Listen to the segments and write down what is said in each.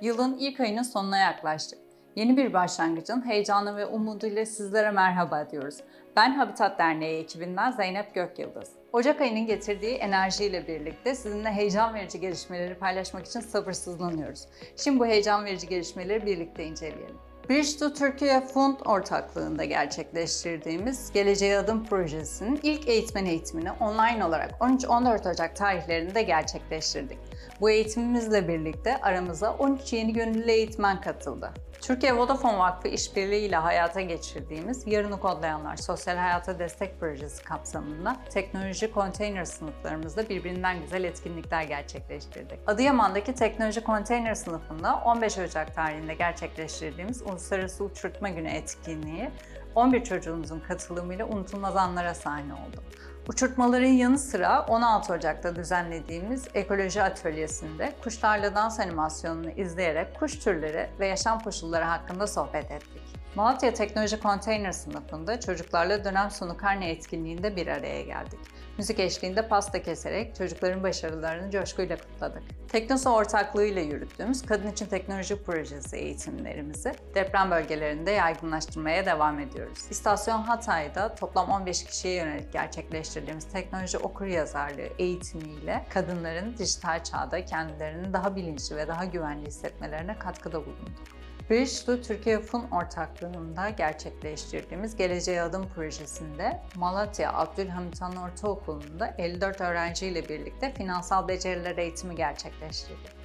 Yılın ilk ayının sonuna yaklaştık. Yeni bir başlangıcın heyecanı ve umuduyla sizlere merhaba diyoruz. Ben Habitat Derneği ekibinden Zeynep Gökyıldız. Ocak ayının getirdiği enerjiyle birlikte sizinle heyecan verici gelişmeleri paylaşmak için sabırsızlanıyoruz. Şimdi bu heyecan verici gelişmeleri birlikte inceleyelim. Bridge Türkiye Fund ortaklığında gerçekleştirdiğimiz Geleceğe Adım projesinin ilk eğitmen eğitimini online olarak 13-14 Ocak tarihlerinde gerçekleştirdik. Bu eğitimimizle birlikte aramıza 13 yeni gönüllü eğitmen katıldı. Türkiye Vodafone Vakfı işbirliği ile hayata geçirdiğimiz Yarını Kodlayanlar Sosyal Hayata Destek Projesi kapsamında teknoloji konteyner sınıflarımızda birbirinden güzel etkinlikler gerçekleştirdik. Adıyaman'daki teknoloji konteyner sınıfında 15 Ocak tarihinde gerçekleştirdiğimiz Uluslararası Uçurtma Günü etkinliği 11 çocuğumuzun katılımıyla unutulmaz anlara sahne oldu. Uçurtmaların yanı sıra 16 Ocak'ta düzenlediğimiz ekoloji atölyesinde kuş tarla dans animasyonunu izleyerek kuş türleri ve yaşam koşulları hakkında sohbet ettik. Malatya Teknoloji Konteyner sınıfında çocuklarla dönem sonu karne etkinliğinde bir araya geldik. Müzik eşliğinde pasta keserek çocukların başarılarını coşkuyla kutladık. Teknosa ortaklığıyla yürüttüğümüz Kadın İçin Teknoloji Projesi eğitimlerimizi deprem bölgelerinde yaygınlaştırmaya devam ediyoruz. İstasyon Hatay'da toplam 15 kişiye yönelik gerçekleştirdiğimiz teknoloji okuryazarlığı eğitimiyle kadınların dijital çağda kendilerini daha bilinçli ve daha güvenli hissetmelerine katkıda bulunduk. Bridge Türkiye Fun ortaklığında gerçekleştirdiğimiz Geleceğe Adım projesinde Malatya Abdülhamit Han Ortaokulu'nda 54 öğrenciyle birlikte finansal beceriler eğitimi gerçekleştirdik.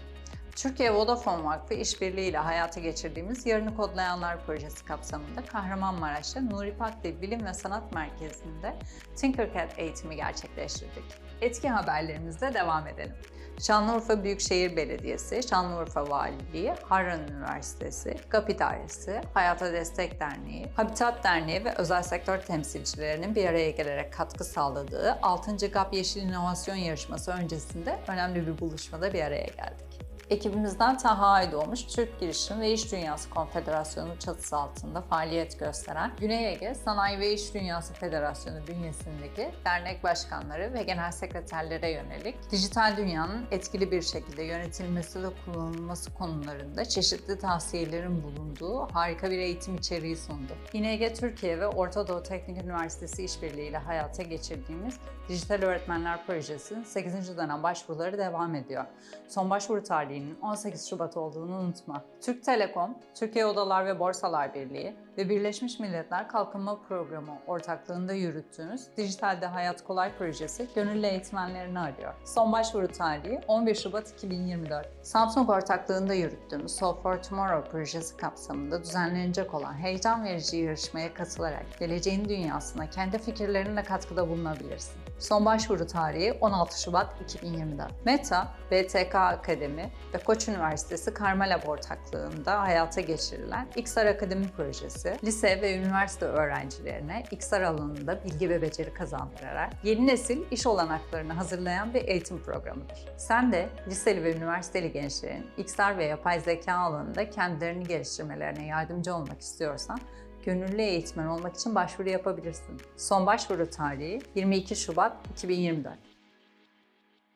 Türkiye Vodafone Vakfı işbirliği ile hayata geçirdiğimiz Yarını Kodlayanlar projesi kapsamında Kahramanmaraş'ta Nuri Pakdil Bilim ve Sanat Merkezi'nde Tinkercad eğitimi gerçekleştirdik. Etki haberlerimizle devam edelim. Şanlıurfa Büyükşehir Belediyesi, Şanlıurfa Valiliği, Harran Üniversitesi, GAP İdaresi, Hayata Destek Derneği, Habitat Derneği ve özel sektör temsilcilerinin bir araya gelerek katkı sağladığı 6. GAP Yeşil İnovasyon Yarışması öncesinde önemli bir buluşmada bir araya geldik. Ekibimizden Taha Aydoğmuş, Türk Girişim ve İş Dünyası Konfederasyonu çatısı altında faaliyet gösteren Güney Ege Sanayi ve İş Dünyası Federasyonu bünyesindeki dernek başkanları ve genel sekreterlere yönelik dijital dünyanın etkili bir şekilde yönetilmesi ve kullanılması konularında çeşitli tavsiyelerin bulunduğu harika bir eğitim içeriği sundu. İNG Türkiye ve Orta Doğu Teknik Üniversitesi işbirliğiyle hayata geçirdiğimiz Dijital Öğretmenler Projesi'nin 8. dönem başvuruları devam ediyor. Son başvuru tarihinin 18 Şubat olduğunu unutma. Türk Telekom, Türkiye Odalar ve Borsalar Birliği ve Birleşmiş Milletler Kalkınma Programı ortaklığında yürüttüğümüz Dijitalde Hayat Kolay projesi gönüllü eğitmenlerini arıyor. Son başvuru tarihi 11 Şubat 2024. Samsung ortaklığında yürüttüğümüz Solve for Tomorrow projesi kapsamında düzenlenecek olan heyecan verici yarışmaya katılarak geleceğin dünyasına kendi fikirlerinle katkıda bulunabilirsin. Son başvuru tarihi 16 Şubat 2024. Meta, BTK Akademi ve Koç Üniversitesi Karma Lab ortaklığında hayata geçirilen XR Akademi projesi, lise ve üniversite öğrencilerine XR alanında bilgi ve beceri kazandırarak yeni nesil iş olanaklarını hazırlayan bir eğitim programıdır. Sen de liseli ve üniversiteli gençlerin XR ve yapay zeka alanında kendilerini geliştirmelerine yardımcı olmak istiyorsan gönüllü eğitmen olmak için başvuru yapabilirsin. Son başvuru tarihi 22 Şubat 2024.